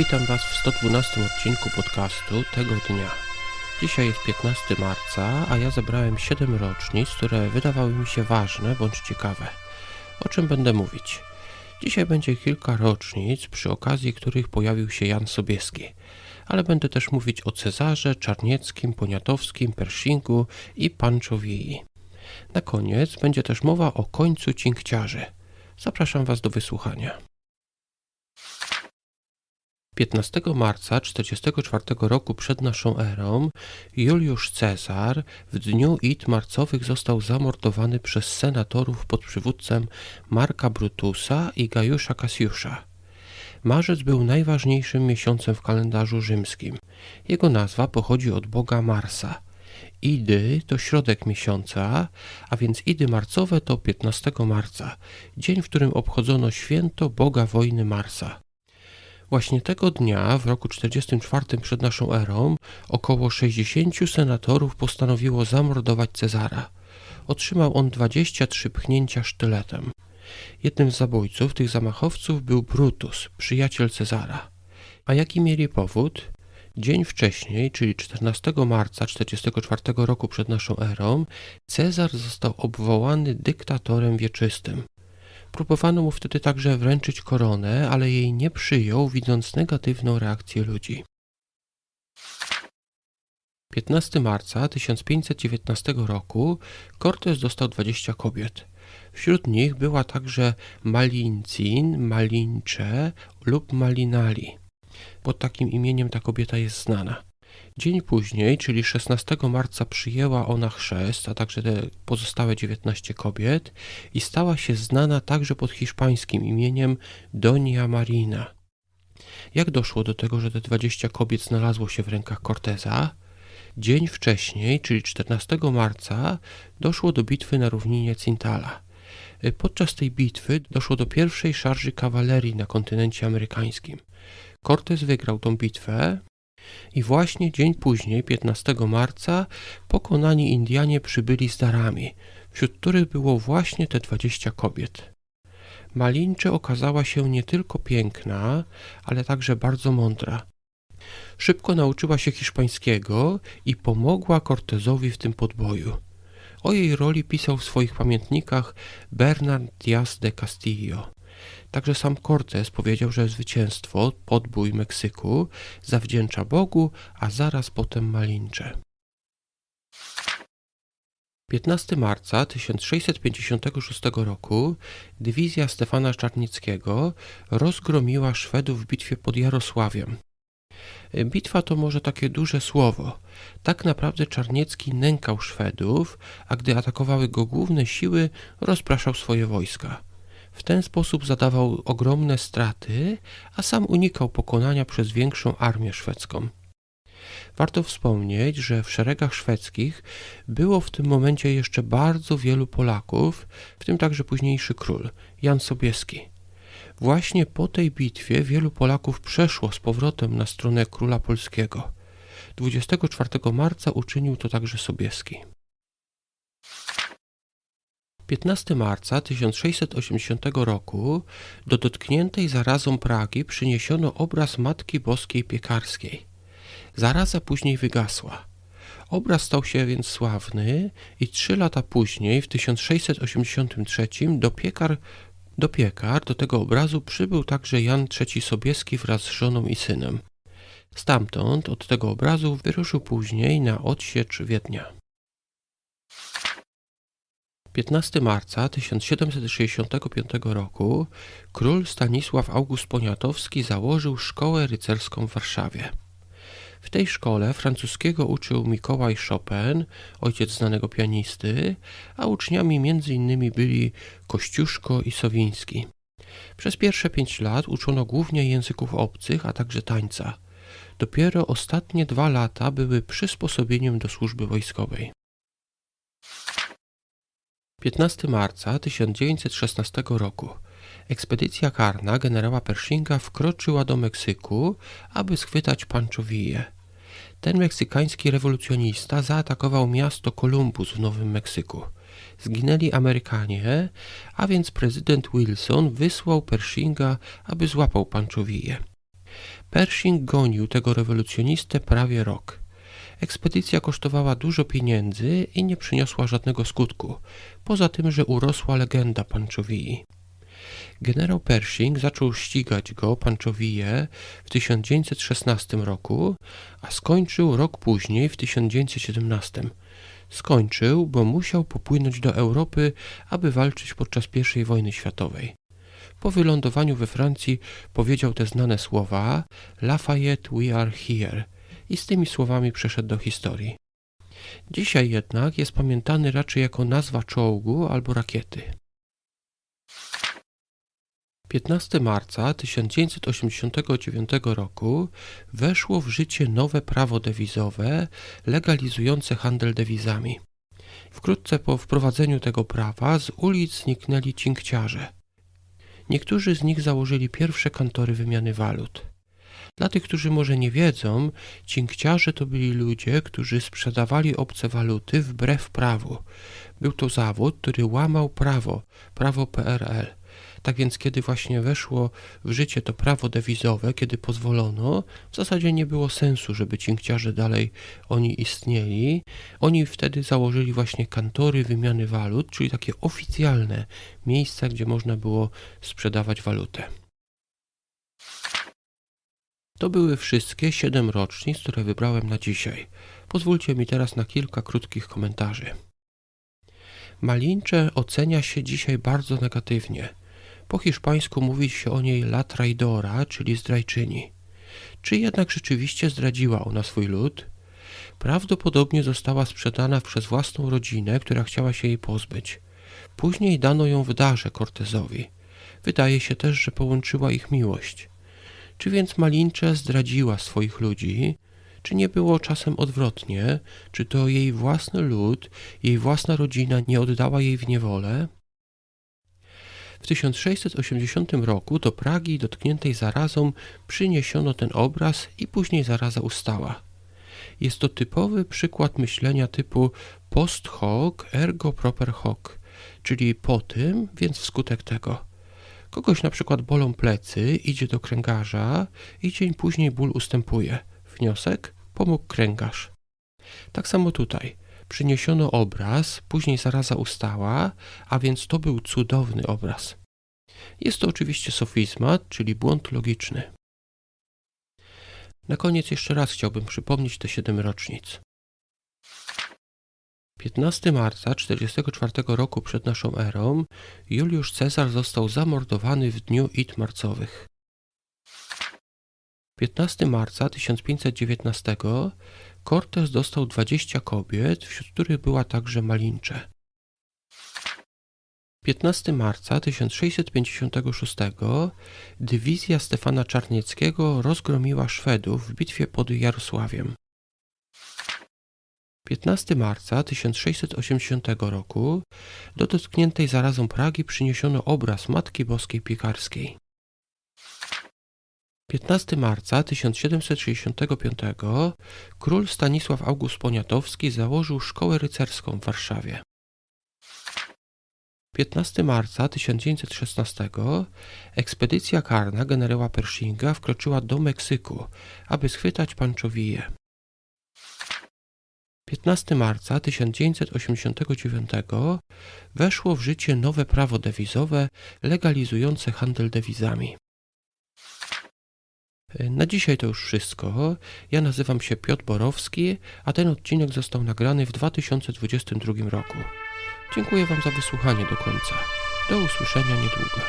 Witam Was w 112 odcinku podcastu tego dnia. Dzisiaj jest 15 marca, a ja zebrałem 7 rocznic, które wydawały mi się ważne bądź ciekawe. O czym będę mówić? Dzisiaj będzie kilka rocznic, przy okazji których pojawił się Jan Sobieski, ale będę też mówić o Cezarze, Czarnieckim, Poniatowskim, Pershingu i Panczowii. Na koniec będzie też mowa o końcu cinkciarzy. Zapraszam Was do wysłuchania. 15 marca 44 roku przed naszą erą Juliusz Cezar w dniu id marcowych został zamordowany przez senatorów pod przywódcem Marka Brutusa i Gajusza Kasjusza. Marzec był najważniejszym miesiącem w kalendarzu rzymskim. Jego nazwa pochodzi od boga Marsa. Idy to środek miesiąca, a więc Idy marcowe to 15 marca, dzień, w którym obchodzono święto boga wojny Marsa. Właśnie tego dnia, w roku 44 przed naszą erą, około 60 senatorów postanowiło zamordować Cezara. Otrzymał on 23 pchnięcia sztyletem. Jednym z zabójców tych zamachowców był Brutus, przyjaciel Cezara. A jaki mieli powód? Dzień wcześniej, czyli 14 marca 44 roku przed naszą erą, Cezar został obwołany dyktatorem wieczystym. Próbowano mu wtedy także wręczyć koronę, ale jej nie przyjął, widząc negatywną reakcję ludzi. 15 marca 1519 roku Cortez dostał 20 kobiet. Wśród nich była także Malincin, Malincze lub Malinali. Pod takim imieniem ta kobieta jest znana. Dzień później, czyli 16 marca, przyjęła ona chrzest, a także te pozostałe 19 kobiet i stała się znana także pod hiszpańskim imieniem Donia Marina. Jak doszło do tego, że te 20 kobiet znalazło się w rękach Corteza? Dzień wcześniej, czyli 14 marca, doszło do bitwy na równinie Cintala. Podczas tej bitwy doszło do pierwszej szarży kawalerii na kontynencie amerykańskim. Cortez wygrał tą bitwę, i właśnie dzień później, 15 marca, pokonani Indianie przybyli z darami, wśród których było właśnie te 20 kobiet. Malincze okazała się nie tylko piękna, ale także bardzo mądra. Szybko nauczyła się hiszpańskiego i pomogła Cortezowi w tym podboju. O jej roli pisał w swoich pamiętnikach Bernard Diaz de Castillo. Także sam Cortés powiedział, że zwycięstwo, podbój Meksyku zawdzięcza Bogu, a zaraz potem Malincze. 15 marca 1656 roku dywizja Stefana Czarnickiego rozgromiła Szwedów w bitwie pod Jarosławiem. Bitwa to może takie duże słowo. Tak naprawdę Czarniecki nękał Szwedów, a gdy atakowały go główne siły, rozpraszał swoje wojska. W ten sposób zadawał ogromne straty, a sam unikał pokonania przez większą armię szwedzką. Warto wspomnieć, że w szeregach szwedzkich było w tym momencie jeszcze bardzo wielu Polaków, w tym także późniejszy król, Jan Sobieski. Właśnie po tej bitwie wielu Polaków przeszło z powrotem na stronę króla polskiego. 24 marca uczynił to także Sobieski. 15 marca 1680 roku do dotkniętej zarazą Pragi przyniesiono obraz Matki Boskiej Piekarskiej. Zaraza później wygasła. Obraz stał się więc sławny i trzy lata później, w 1683, do piekar, do piekar do tego obrazu przybył także Jan III Sobieski wraz z żoną i synem. Stamtąd, od tego obrazu, wyruszył później na odsiecz Wiednia. 15 marca 1765 roku król Stanisław August Poniatowski założył szkołę rycerską w Warszawie. W tej szkole francuskiego uczył Mikołaj Chopin, ojciec znanego pianisty, a uczniami m.in. byli Kościuszko i Sowiński. Przez pierwsze pięć lat uczono głównie języków obcych, a także tańca. Dopiero ostatnie dwa lata były przysposobieniem do służby wojskowej. 15 marca 1916 roku ekspedycja karna generała Pershinga wkroczyła do Meksyku, aby schwytać Panchowiję. Ten meksykański rewolucjonista zaatakował miasto Columbus w Nowym Meksyku. Zginęli Amerykanie, a więc prezydent Wilson wysłał Pershinga, aby złapał Panchowiję. Pershing gonił tego rewolucjonistę prawie rok. Ekspedycja kosztowała dużo pieniędzy i nie przyniosła żadnego skutku, poza tym, że urosła legenda Panchovii. Generał Pershing zaczął ścigać go, Panchovije, w 1916 roku, a skończył rok później, w 1917. Skończył, bo musiał popłynąć do Europy, aby walczyć podczas I wojny światowej. Po wylądowaniu we Francji powiedział te znane słowa Lafayette, we are here i z tymi słowami przeszedł do historii. Dzisiaj jednak jest pamiętany raczej jako nazwa czołgu albo rakiety. 15 marca 1989 roku weszło w życie nowe prawo dewizowe legalizujące handel dewizami. Wkrótce po wprowadzeniu tego prawa z ulic zniknęli cinkciarze. Niektórzy z nich założyli pierwsze kantory wymiany walut. Dla tych, którzy może nie wiedzą, cinkciarze to byli ludzie, którzy sprzedawali obce waluty wbrew prawu. Był to zawód, który łamał prawo, prawo PRL. Tak więc, kiedy właśnie weszło w życie to prawo dewizowe, kiedy pozwolono, w zasadzie nie było sensu, żeby cinkciarze dalej oni istnieli. Oni wtedy założyli właśnie kantory wymiany walut, czyli takie oficjalne miejsca, gdzie można było sprzedawać walutę. To były wszystkie siedem rocznic, które wybrałem na dzisiaj. Pozwólcie mi teraz na kilka krótkich komentarzy. Malincze ocenia się dzisiaj bardzo negatywnie. Po hiszpańsku mówi się o niej la traidora, czyli zdrajczyni. Czy jednak rzeczywiście zdradziła ona swój lud? Prawdopodobnie została sprzedana przez własną rodzinę, która chciała się jej pozbyć. Później dano ją w darze Cortezowi. Wydaje się też, że połączyła ich miłość. Czy więc Malincze zdradziła swoich ludzi? Czy nie było czasem odwrotnie? Czy to jej własny lud, jej własna rodzina nie oddała jej w niewolę? W 1680 roku do Pragi dotkniętej zarazą przyniesiono ten obraz i później zaraza ustała. Jest to typowy przykład myślenia typu post hoc ergo proper hoc, czyli po tym, więc wskutek tego. Kogoś na przykład bolą plecy, idzie do kręgarza i dzień później ból ustępuje. Wniosek? Pomógł kręgarz. Tak samo tutaj. Przyniesiono obraz, później zaraza ustała, a więc to był cudowny obraz. Jest to oczywiście sofizmat, czyli błąd logiczny. Na koniec jeszcze raz chciałbym przypomnieć te siedem rocznic. 15 marca 44 roku przed naszą erą Juliusz Cezar został zamordowany w dniu Id marcowych. 15 marca 1519 Cortes dostał 20 kobiet, wśród których była także Malincze. 15 marca 1656 dywizja Stefana Czarnieckiego rozgromiła Szwedów w bitwie pod Jarosławiem. 15 marca 1680 roku do dotkniętej zarazą Pragi przyniesiono obraz Matki Boskiej Piekarskiej. 15 marca 1765 król Stanisław August Poniatowski założył szkołę rycerską w Warszawie. 15 marca 1916 ekspedycja karna generała Pershinga wkroczyła do Meksyku, aby schwytać Panchowiję. 15 marca 1989 weszło w życie nowe prawo dewizowe legalizujące handel dewizami. Na dzisiaj to już wszystko. Ja nazywam się Piotr Borowski, a ten odcinek został nagrany w 2022 roku. Dziękuję Wam za wysłuchanie do końca. Do usłyszenia niedługo.